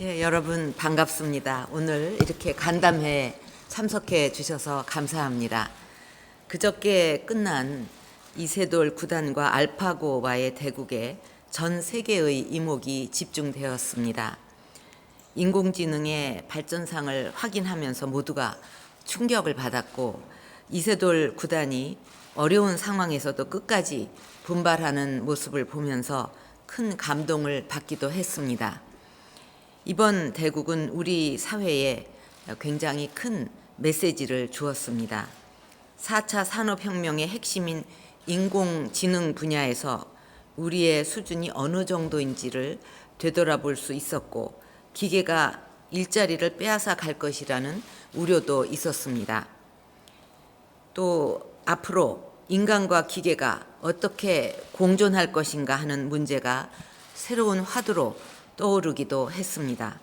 예, 여러분 반갑습니다. 오늘 이렇게 간담회에 참석해 주셔서 감사합니다. 그저께 끝난 이세돌 구단과 알파고와의 대국에 전 세계의 이목이 집중되었습니다. 인공지능의 발전상을 확인하면서 모두가 충격을 받았고 이세돌 구단이 어려운 상황에서도 끝까지 분발하는 모습을 보면서 큰 감동을 받기도 했습니다. 이번 대국은 우리 사회에 굉장히 큰 메시지를 주었습니다. 4차 산업혁명의 핵심인 인공지능 분야에서 우리의 수준이 어느 정도인지를 되돌아볼 수 있었고 기계가 일자리를 빼앗아 갈 것이라는 우려도 있었습니다. 또 앞으로 인간과 기계가 어떻게 공존할 것인가 하는 문제가 새로운 화두로 떠오르기도 했습니다.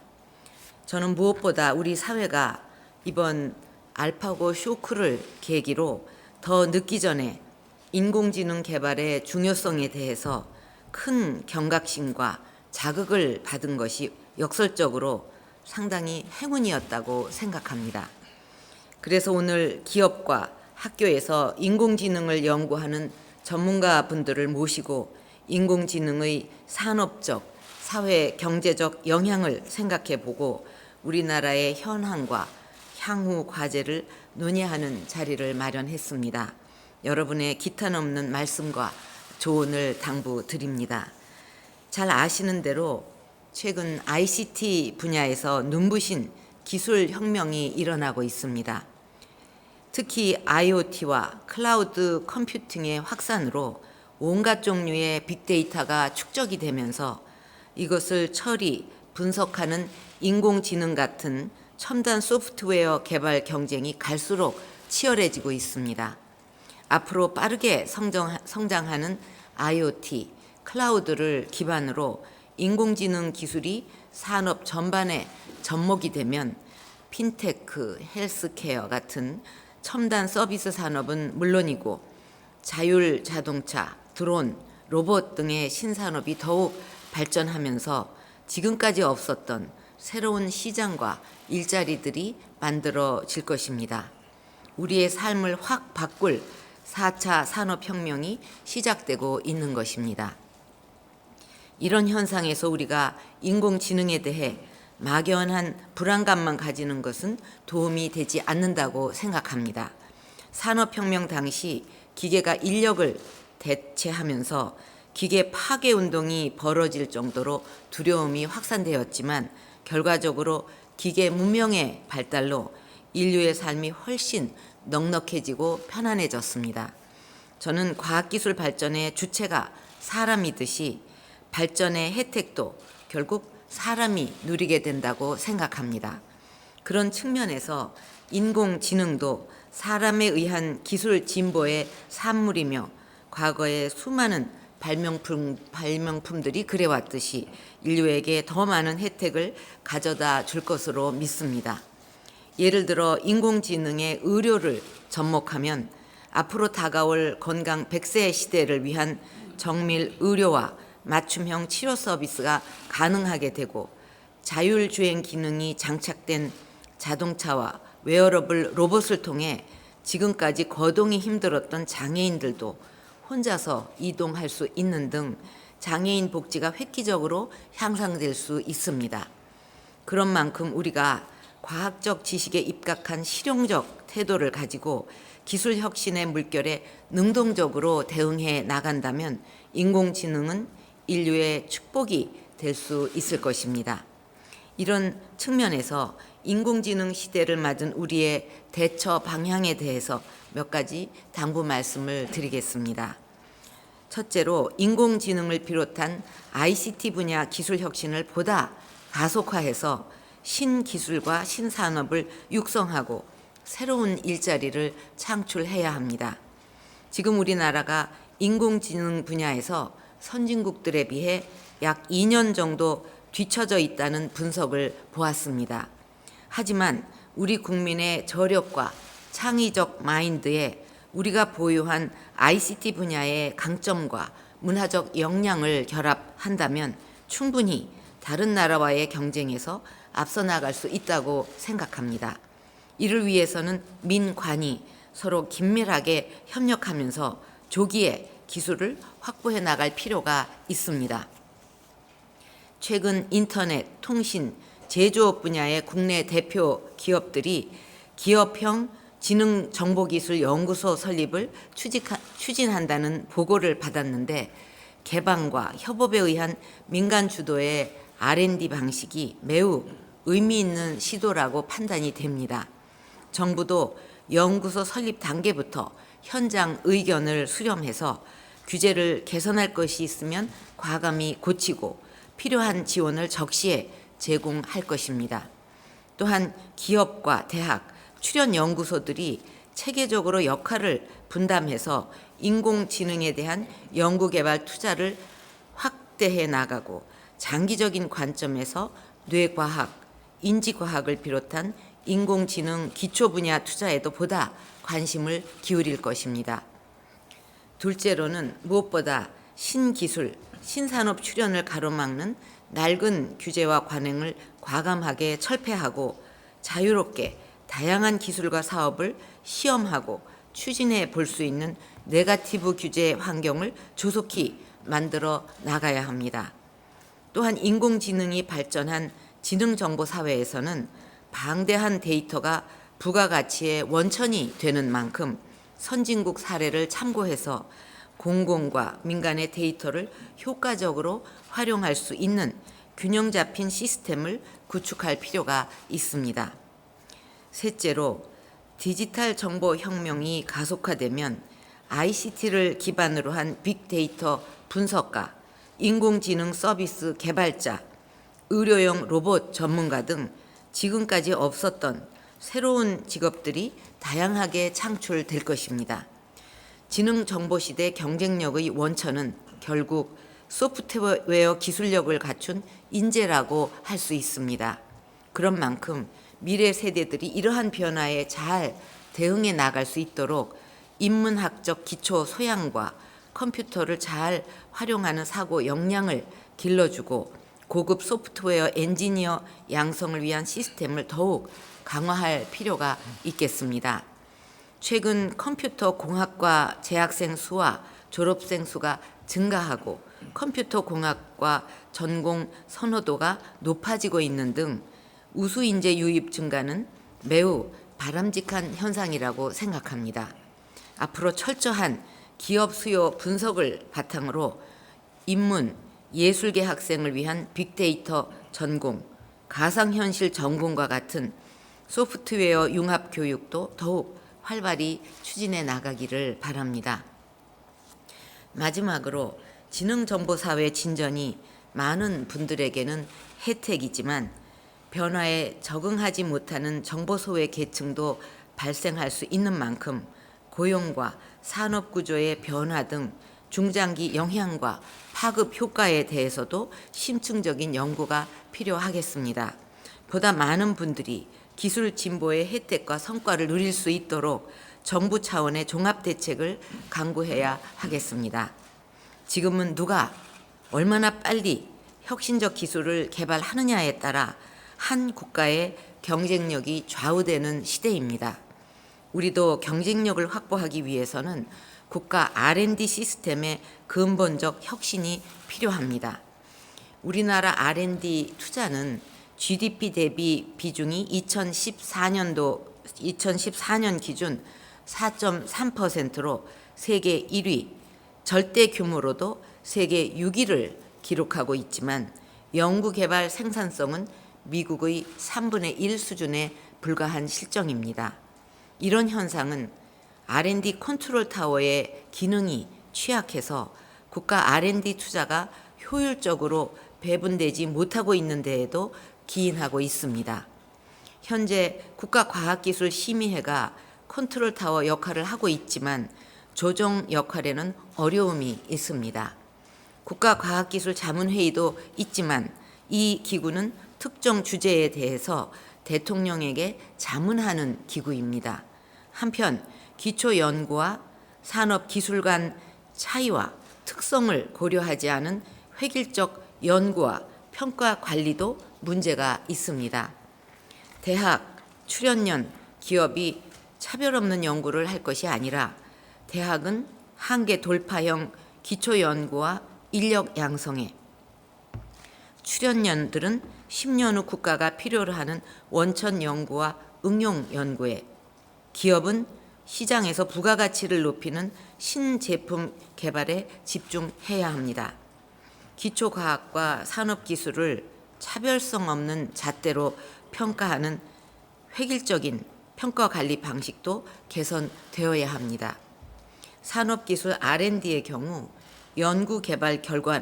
저는 무엇보다 우리 사회가 이번 알파고 쇼크를 계기로 더 늦기 전에 인공지능 개발의 중요성에 대해서 큰 경각심과 자극을 받은 것이 역설적으로 상당히 행운이었다고 생각합니다. 그래서 오늘 기업과 학교에서 인공지능을 연구하는 전문가 분들을 모시고 인공지능의 산업적, 사회, 경제적 영향을 생각해 보고 우리나라의 현황과 향후 과제를 논의하는 자리를 마련했습니다. 여러분의 기타 넘는 말씀과 조언을 당부드립니다. 잘 아시는 대로 최근 ICT 분야에서 눈부신 기술 혁명이 일어나고 있습니다. 특히 IoT와 클라우드 컴퓨팅의 확산으로 온갖 종류의 빅데이터가 축적이 되면서 이것을 처리, 분석하는 인공지능 같은 첨단 소프트웨어 개발 경쟁이 갈수록 치열해지고 있습니다. 앞으로 빠르게 성장, 성장 하는 IoT, 클라우드를 기반으로 인공지능 기술이 산업 전반에 접목이 되면 핀테크, 헬스케어 같은 첨단 서비스 산업은 물론이고 자율 자동차, 드론, 로봇 등의 신산업이 더욱 발전하면서 지금까지 없었던 새로운 시장과 일자리들이 만들어질 것입니다. 우리의 삶을 확 바꿀 4차 산업혁명이 시작되고 있는 것입니다. 이런 현상에서 우리가 인공지능에 대해 막연한 불안감만 가지는 것은 도움이 되지 않는다고 생각합니다. 산업혁명 당시 기계가 인력을 대체하면서 기계 파괴 운동이 벌어질 정도로 두려움이 확산되었지만 결과적으로 기계 문명의 발달로 인류의 삶이 훨씬 넉넉해지고 편안해졌습니다. 저는 과학기술 발전의 주체가 사람이듯이 발전의 혜택도 결국 사람이 누리게 된다고 생각합니다. 그런 측면에서 인공지능도 사람에 의한 기술 진보의 산물이며 과거의 수많은 발명품, 발명품들이 그래왔듯이 인류에게 더 많은 혜택을 가져다 줄 것으로 믿습니다. 예를 들어 인공지능의 의료를 접목하면 앞으로 다가올 건강 100세 시대를 위한 정밀 의료와 맞춤형 치료 서비스가 가능하게 되고 자율주행 기능이 장착된 자동차와 웨어러블 로봇을 통해 지금까지 거동이 힘들었던 장애인들도 혼자서 이동할 수 있는 등 장애인 복지가 획기적으로 향상될 수 있습니다. 그런 만큼 우리가 과학적 지식에 입각한 실용적 태도를 가지고 기술 혁신의 물결에 능동적으로 대응해 나간다면 인공지능은 인류의 축복이 될 수 있을 것입니다. 이런 측면에서 인공지능 시대를 맞은 우리의 대처 방향에 대해서 몇 가지 당부 말씀을 드리겠습니다. 첫째로 인공지능을 비롯한 ICT 분야 기술 혁신을 보다 가속화해서 신기술과 신산업을 육성하고 새로운 일자리를 창출해야 합니다. 지금 우리나라가 인공지능 분야에서 선진국들에 비해 약 2년 정도 뒤처져 있다는 분석을 보았습니다. 하지만 우리 국민의 저력과 창의적 마인드에 우리가 보유한 ICT 분야의 강점과 문화적 역량을 결합한다면 충분히 다른 나라와의 경쟁에서 앞서 나갈 수 있다고 생각합니다. 이를 위해서는 민관이 서로 긴밀하게 협력하면서 조기에 기술을 확보해 나갈 필요가 있습니다. 최근 인터넷, 통신, 제조업 분야의 국내 대표 기업들이 기업형 지능정보기술연구소 설립을 추진한다는 보고를 받았는데 개방과 협업에 의한 민간 주도의 R&D 방식이 매우 의미 있는 시도라고 판단이 됩니다. 정부도 연구소 설립 단계부터 현장 의견을 수렴해서 규제를 개선할 것이 있으면 과감히 고치고 필요한 지원을 적시에 제공할 것입니다. 또한 기업과 대학, 출연 연구소들이 체계적으로 역할을 분담해서 인공지능에 대한 연구개발 투자를 확대해 나가고 장기적인 관점에서 뇌과학, 인지과학을 비롯한 인공지능 기초 분야 투자에도 보다 관심을 기울일 것입니다. 둘째로는 무엇보다 신기술, 신산업 출현을 가로막는 낡은 규제와 관행을 과감하게 철폐하고 자유롭게 다양한 기술과 사업을 시험하고 추진해 볼 수 있는 네가티브 규제 환경을 조속히 만들어 나가야 합니다. 또한 인공지능이 발전한 지능정보 사회에서는 방대한 데이터가 부가가치의 원천이 되는 만큼 선진국 사례를 참고해서 공공과 민간의 데이터를 효과적으로 활용할 수 있는 균형 잡힌 시스템을 구축할 필요가 있습니다. 셋째로 디지털 정보 혁명이 가속화되면 ICT를 기반으로 한 빅데이터 분석가, 인공지능 서비스 개발자, 의료용 로봇 전문가 등 지금까지 없었던 새로운 직업들이 다양하게 창출될 것입니다. 지능 정보 시대 경쟁력의 원천은 결국 소프트웨어 기술력을 갖춘 인재라고 할 수 있습니다. 그런 만큼 미래 세대들이 이러한 변화에 잘 대응해 나갈 수 있도록 인문학적 기초 소양과 컴퓨터를 잘 활용하는 사고 역량을 길러주고 고급 소프트웨어 엔지니어 양성을 위한 시스템을 더욱 강화할 필요가 있겠습니다. 최근 컴퓨터 공학과 재학생 수와 졸업생 수가 증가하고 컴퓨터 공학과 전공 선호도가 높아지고 있는 등 우수 인재 유입 증가는 매우 바람직한 현상이라고 생각합니다. 앞으로 철저한 기업 수요 분석을 바탕으로 인문 예술계 학생을 위한 빅데이터 전공, 가상현실 전공과 같은 소프트웨어 융합 교육도 더욱 활발히 추진해 나가기를 바랍니다. 마지막으로 지능정보사회 진전이 많은 분들에게는 혜택이지만 변화에 적응하지 못하는 정보소외 계층도 발생할 수 있는 만큼 고용과 산업 구조의 변화 등 중장기 영향과 파급 효과에 대해서도 심층적인 연구가 필요하겠습니다. 보다 많은 분들이 기술 진보의 혜택과 성과를 누릴 수 있도록 정부 차원의 종합 대책을 강구해야 하겠습니다. 지금은 누가 얼마나 빨리 혁신적 기술을 개발하느냐에 따라 한 국가의 경쟁력이 좌우되는 시대입니다. 우리도 경쟁력을 확보하기 위해서는 국가 R&D 시스템의 근본적 혁신이 필요합니다. 우리나라 R&D 투자는 GDP 대비 비중이 2014년도 2014년 기준 4.3%로 세계 1위, 절대 규모로도 세계 6위를 기록하고 있지만 연구 개발 생산성은 미국의 3분의 1 수준에 불과한 실정입니다. 이런 현상은 R&D 컨트롤 타워의 기능이 취약해서 국가 R&D 투자가 효율적으로 배분되지 못하고 있는 데에도 기인하고 있습니다. 현재 국가과학기술심의회가 컨트롤 타워 역할을 하고 있지만 조정 역할에는 어려움이 있습니다. 국가과학기술자문회의도 있지만 이 기구는 특정 주제에 대해서 대통령에게 자문하는 기구입니다. 한편 기초 연구와 산업 기술 간 차이와 특성을 고려하지 않은 획일적 연구와 평가 관리도 문제가 있습니다. 대학, 출연년, 기업이 차별 없는 연구를 할 것이 아니라 대학은 한계 돌파형 기초 연구와 인력 양성에 출연년들은 10년 후 국가가 필요로 하는 원천 연구와 응용 연구에 기업은 시장에서 부가가치를 높이는 신제품 개발에 집중해야 합니다. 기초과학과 산업기술을 차별성 없는 잣대로 평가하는 획일적인 평가 관리 방식도 개선되어야 합니다. 산업기술 R&D의 경우 연구 개발 결과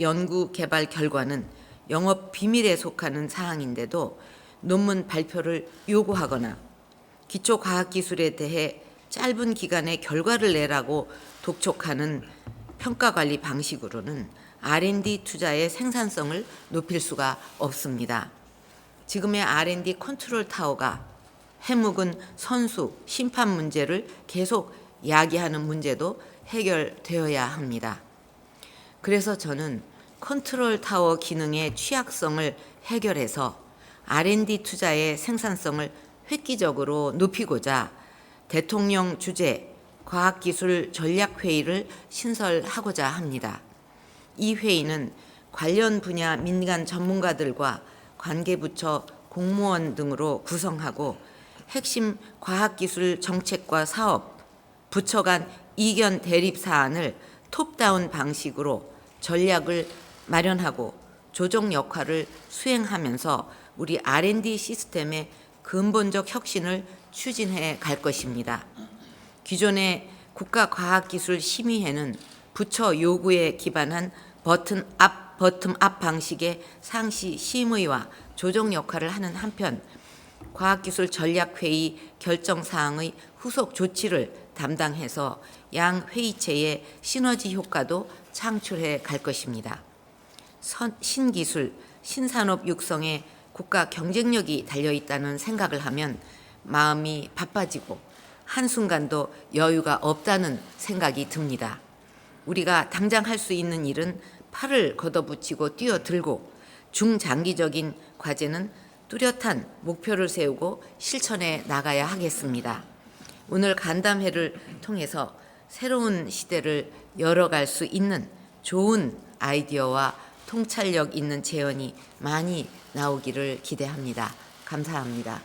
연구 개발 결과는 영업 비밀에 속하는 사항인데도 논문 발표를 요구하거나 기초 과학 기술에 대해 짧은 기간에 결과를 내라고 독촉하는 평가 관리 방식으로는 R&D 투자의 생산성을 높일 수가 없습니다. 지금의 R&D 컨트롤 타워가 해묵은 선수 심판 문제를 계속 야기하는 문제도 해결되어야 합니다. 그래서 저는 컨트롤 타워 기능의 취약성을 해결해서 R&D 투자의 생산성을 획기적으로 높이고자 대통령 주재 과학기술 전략회의를 신설하고자 합니다. 이 회의는 관련 분야 민간 전문가들과 관계부처 공무원 등으로 구성하고 핵심 과학기술 정책과 사업, 부처 간 이견 대립 사안을 톱다운 방식으로 전략을 마련하고 조정 역할을 수행하면서 우리 R&D 시스템의 근본적 혁신을 추진해 갈 것입니다. 기존의 국가과학기술심의회는 부처 요구에 기반한 버튼 앞 버튼 앞 방식의 상시 심의와 조정 역할을 하는 한편 과학기술 전략회의 결정 사항의 후속 조치를 담당해서 양 회의체의 시너지 효과도 창출해 갈 것입니다. 선, 신기술, 신산업 육성에 국가 경쟁력이 달려 있다는 생각을 하면 마음이 바빠지고 한순간도 여유가 없다는 생각이 듭니다. 우리가 당장 할 수 있는 일은 팔을 걷어붙이고 뛰어들고 중장기적인 과제는 뚜렷한 목표를 세우고 실천해 나가야 하겠습니다. 오늘 간담회를 통해서 새로운 시대를 열어갈 수 있는 좋은 아이디어와 통찰력 있는 재현이 많이 나오기를 기대합니다. 감사합니다.